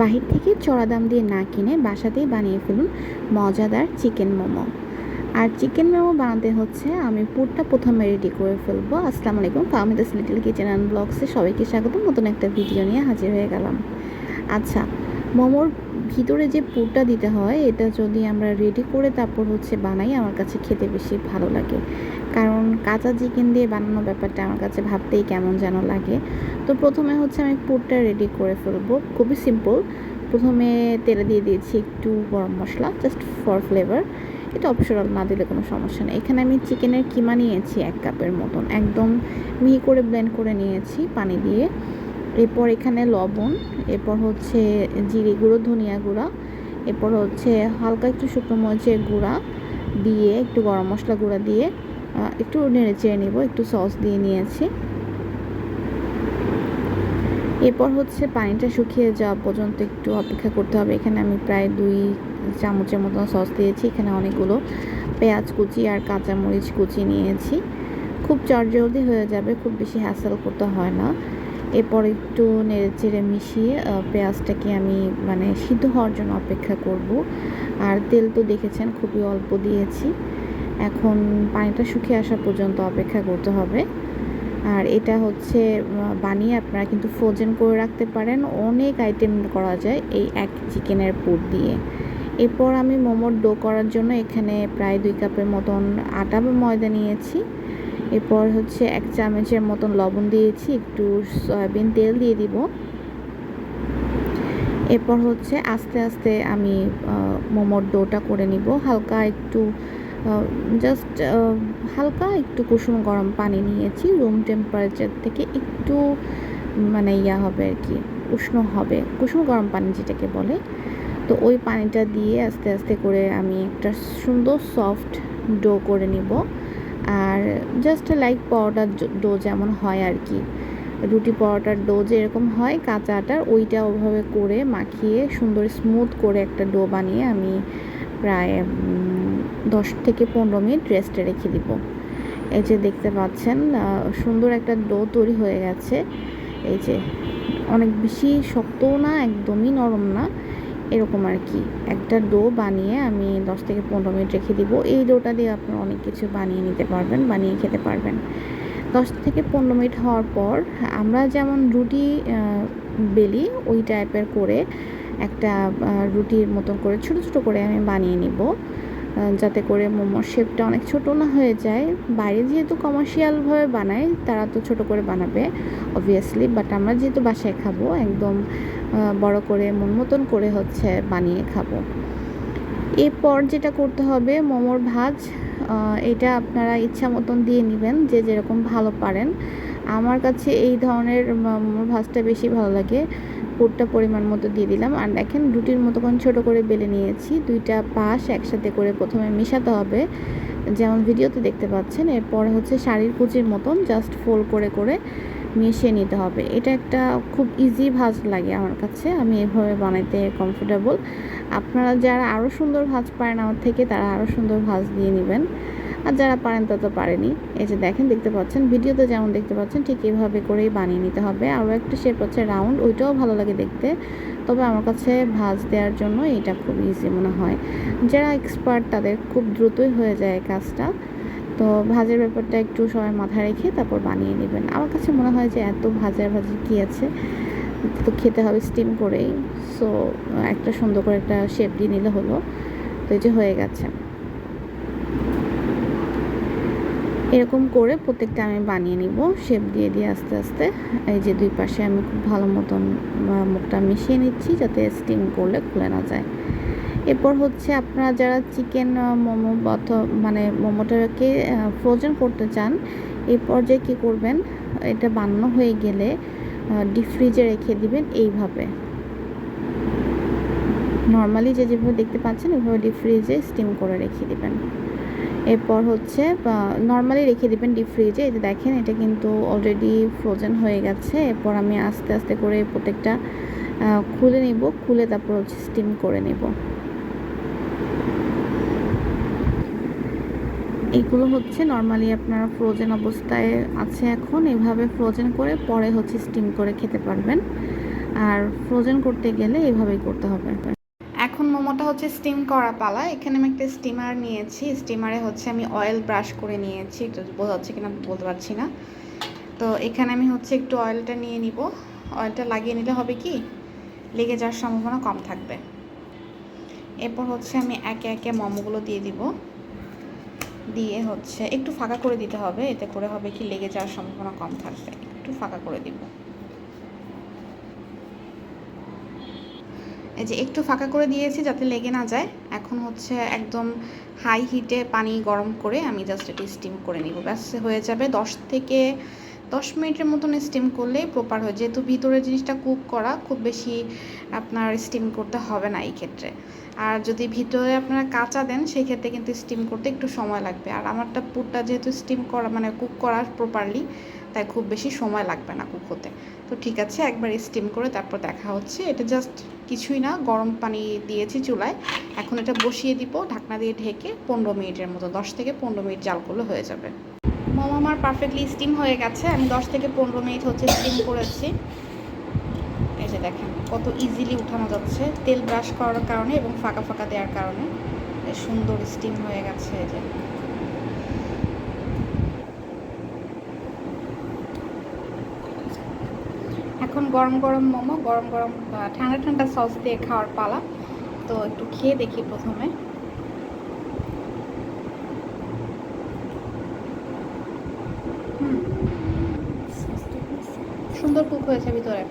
বাহির থেকে চড়া দাম দিয়ে না কিনে বাসাতেই বানিয়ে ফেলুন মজাদার চিকেন মোমো। আর চিকেন মোমো বানাতে হচ্ছে আমি পুরটা প্রথমে রেডি করে ফেলব। আসসালামু আলাইকুম ফাহমিদাস লিটিল কিচেন অ্যান্ড ব্লগসে সবাইকে স্বাগত নতুন একটা ভিডিও নিয়ে হাজির হয়ে গেলাম। আচ্ছা মোমোর ভিতরে যে পুরটা দিতে হয়, এটা যদি আমরা রেডি করে তারপর হচ্ছে বানাই, আমার কাছে খেতে বেশি ভালো লাগে। কারণ কাঁচা চিকেন দিয়ে বানানো ব্যাপারটা আমার কাছে ভাবতেই কেমন যেন লাগে। তো প্রথমে হচ্ছে আমি পুরটা রেডি করে ফেলব। খুবই সিম্পল প্রথমে তেলে দিয়ে দিয়েছি একটু গরম মশলা জাস্ট ফর ফ্লেভার এটা অপশনাল না দিলে কোনো সমস্যা নেই। এখানে আমি চিকেনের কিমা নিয়েছি এক কাপের মতন। একদম মিহি করে ব্লেন্ড করে নিয়েছি পানি দিয়ে। এরপর এখানে লবণ, এরপর হচ্ছে জিরে গুঁড়ো, ধনিয়া গুঁড়া, এরপর হচ্ছে হালকা একটু শুকনো মরিচের গুঁড়া দিয়ে, একটু গরম মশলা গুঁড়া দিয়ে একটু নেড়ে চেড়ে নেব, একটু সস দিয়ে নিয়েছি। এরপর হচ্ছে পানিটা শুকিয়ে যাওয়া পর্যন্ত একটু অপেক্ষা করতে হবে। এখানে আমি প্রায় দুই চামচের মতন সস দিয়েছি, এখানে অনেকগুলো পেঁয়াজ কুচি আর কাঁচামরিচ কুচি নিয়েছি। খুব চটজলদি হয়ে যাবে, খুব বেশি হ্যাসেল করতে হয় না। এরপর একটু নেড়ে চেড়ে মিশিয়ে পেঁয়াজটাকে আমি মানে সিদ্ধ হওয়ার জন্য অপেক্ষা করব। আর তেল তো দেখেছেন, খুবই অল্প দিয়েছি। এখন পানিটা শুকিয়ে আসা পর্যন্ত অপেক্ষা করতে হবে। আর এটা হচ্ছে বানিয়ে আপনারা কিন্তু ফ্রোজেন করে রাখতে পারেন। অনেক আইটেম করা যায় এই এক চিকেনের পুর দিয়ে। এরপর আমি মোমোর ডো করার জন্য এখানে প্রায় দুই কাপের মতন আটা বা ময়দা নিয়েছি। এরপর হচ্ছে এক চামচের মতন লবণ দিয়েছি, একটু সয়াবিন তেল দিয়ে দিব। এরপর হচ্ছে আস্তে আস্তে আমি মোমোর ডোটা করে নিব। হালকা একটু জাস্ট হালকা একটু কুসুম গরম পানি নিয়েছি। রুম টেম্পারেচার থেকে একটু মানে ইয়া হবে আর কি, উষ্ণ হবে। কুসুম গরম পানি যেটাকে বলে। তো ওই পানিটা দিয়ে আস্তে আস্তে করে আমি একটা সুন্দর সফট ডো করে নিব। আর জাস্ট লাইক পরোটার ডো যেমন হয় আর কি। রুটি পরোটার ডো যেরকম হয়, কাঁচা আটার ওইটা ওভাবে করে মাখিয়ে সুন্দর স্মুথ করে একটা ডো বানিয়ে আমি প্রায় দশ থেকে পনেরো মিনিট রেস্টে রেখে দিব। এই যে দেখতে পাচ্ছেন সুন্দর একটা ডো তৈরি হয়ে গেছে। এই যে, অনেক বেশি শক্তও না, একদমই নরম না। এরকম আর কি। একটা ডো বানিয়ে আমি দশ থেকে পনেরো মিনিট রেখে দিব। এই ডোটা দিয়ে আপনারা অনেক কিছু বানিয়ে নিতে পারবেন, বানিয়ে খেতে পারবেন। দশ থেকে পনেরো মিনিট হওয়ার পর আমরা যেমন রুটি বেলি ওই টাইপের করে একটা রুটির মতন করে ছোট, ছোটো করে আমি বানিয়ে নিব। যাতে করে মোমোর শেপটা অনেক ছোটো না হয়ে যায়। বাইরে যেহেতু কমার্শিয়ালভাবে বানায় তারা তো ছোট করে বানাবে অবভিয়াসলি বাট আমরা যেহেতু বাসায় খাব, একদম বড় করে, মন মতন করে হচ্ছে বানিয়ে খাব। এরপর যেটা করতে হবে, মোমোর ভাজ এটা আপনারা ইচ্ছা মতন দিয়ে নেবেন, যে যেরকম ভালো পারেন। আমার কাছে এই ধরনের মোমোর ভাজটা বেশি ভালো লাগে। পুরটা পরিমাণ মতো দিয়ে দিলাম। আর দেখেন, রুটির মতো কোন ছোটো করে বেলে নিয়েছি। দুইটা পাশ একসাথে করে প্রথমে মেশাতে হবে। যেমন ভিডিওতে দেখতে পাচ্ছেন, এরপর হচ্ছে শাড়ির কুচির মতন জাস্ট ফোল্ড করে করে মিশিয়ে নিতে হবে। এটা একটা খুব ইজি ভাজ লাগে আমার কাছে। আমি এভাবে বানাইতে কমফোর্টেবল আপনারা যারা আরও সুন্দর ভাজ পারেন আমার থেকে, তারা আরও সুন্দর ভাজ দিয়ে নেবেন। আর যারা পারেন তত পারেনি এই যে দেখেন, দেখতে পাচ্ছেন, ভিডিওতে যেমন দেখতে পাচ্ছেন, ঠিক এইভাবে করেই বানিয়ে নিতে হবে। আরও একটা শেপ হচ্ছে রাউন্ড ওইটাও ভালো লাগে দেখতে। তবে আমার কাছে ভাজ দেওয়ার জন্য এটা খুব ইজি মনে হয়। যারা এক্সপার্ট তাদের খুব দ্রুতই হয়ে যায় কাজটা। তো ভাজের ব্যাপারটা একটু সবাই মাথায় রেখে তারপর বানিয়ে নেবেন। আমার কাছে মনে হয় যে এত ভাজার ভাজি কী আছে? তো খেতে হবে স্টিম করেই। সো একটা সুন্দর করে একটা শেপ দিয়ে নিলে হলো। তো এই যে হয়ে গেছে। এরকম করে প্রত্যেকটা আমি বানিয়ে নিব। শেপ দিয়ে দিয়ে আস্তে আস্তে। এই যে দুই পাশে আমি খুব ভালো মতন মুখটা মিশিয়ে নিচ্ছি যাতে স্টিম করলে খুলে না যায়। এরপর হচ্ছে আপনারা যারা চিকেন মোমো মানে মোমোটাকে ফ্রোজেন করতে চান, এই পর্যায়ে কী করবেন? এটা বানানো হয়ে গেলে ডিপ ফ্রিজে রেখে দিবেন এইভাবে। নর্মালি যে যেভাবে দেখতে পাচ্ছেন, ওইভাবে ডিপ ফ্রিজে স্টিম করে রেখে দিবেন। এরপর হচ্ছে নর্মালি রেখে দিবেন ডিপ ফ্রিজে এই যে দেখেন, এটা কিন্তু অলরেডি ফ্রোজেন হয়ে গেছে। এরপর আমি আস্তে আস্তে করে প্রত্যেকটা খুলে নিব। খুলে তারপর হচ্ছে স্টিম করে নেব। এগুলো হচ্ছে নর্মালি আপনারা ফ্রোজেন অবস্থায় আছে এখন। এভাবে ফ্রোজেন করে পরে হচ্ছে স্টিম করে খেতে পারবেন। আর ফ্রোজেন করতে গেলে এভাবেই করতে হবে। মোমোটা হচ্ছে স্টিম করা পালা। এখানে আমি একটা স্টিমার নিয়েছি। স্টিমারে হচ্ছে আমি অয়েল ব্রাশ করে নিয়েছি। একটু বোঝা যাচ্ছে কিনা বলতে পারছি না। তো এখানে আমি হচ্ছে একটু অয়েলটা নিয়ে নিব। অয়েলটা লাগিয়ে নিলে হবে কি? লেগে যাওয়ার সম্ভাবনা কম থাকবে। এরপর হচ্ছে আমি একে একে মোমোগুলো দিয়ে দিব। দিয়ে হচ্ছে একটু ফাঁকা করে দিতে হবে। এতে করে হবে কি? লেগে যাওয়ার সম্ভাবনা কম থাকবে। একটু ফাঁকা করে দিব। এই যে একটু ফাঁকা করে দিয়েছি যাতে লেগে না যায়। এখন হচ্ছে একদম হাই হিটে পানি গরম করে আমি জাস্ট এটি স্টিম করে নিব। ব্যাস, হয়ে যাবে দশ থেকে দশ মিনিটের মতন স্টিম করলে প্রপার হয়। যেহেতু ভিতরের জিনিসটা কুক করা, খুব বেশি আপনার স্টিম করতে হবে না এই ক্ষেত্রে। আর যদি ভিতরে আপনারা কাঁচা দেন, সেই ক্ষেত্রে কিন্তু স্টিম করতে একটু সময় লাগবে। আর আমারটা পুরটা যেহেতু স্টিম করা মানে কুক করা প্রপারলি তাই খুব বেশি সময় লাগবে না কুক হতে তো ঠিক আছে, একবার স্টিম করে তারপর দেখা হচ্ছে। এটা জাস্ট কিছুই না, গরম পানি দিয়েছি চুলায়। এখন এটা বসিয়ে দিব, ঢাকনা দিয়ে ঢেকে পনেরো মিনিটের মতো, দশ থেকে পনেরো মিনিট জাল করলে হয়ে যাবে। মোমো আমার পারফেক্টলি স্টিম হয়ে গেছে, আমি দশ থেকে পনেরো মিনিট হচ্ছে স্টিম করেছি। এই যে দেখেন, কত ইজিলি উঠানো যাচ্ছে, তেল ব্রাশ করার কারণে এবং ফাঁকা ফাঁকা দেওয়ার কারণে। সুন্দর স্টিম হয়ে গেছে এই যে। এখন গরম গরম মোমো, গরম গরম ঠান্ডা ঠান্ডা সস দিয়ে খাওয়ার পালা। তো একটু খেয়ে দেখি প্রথমে। সুন্দর কুক হয়েছে ভিতরে।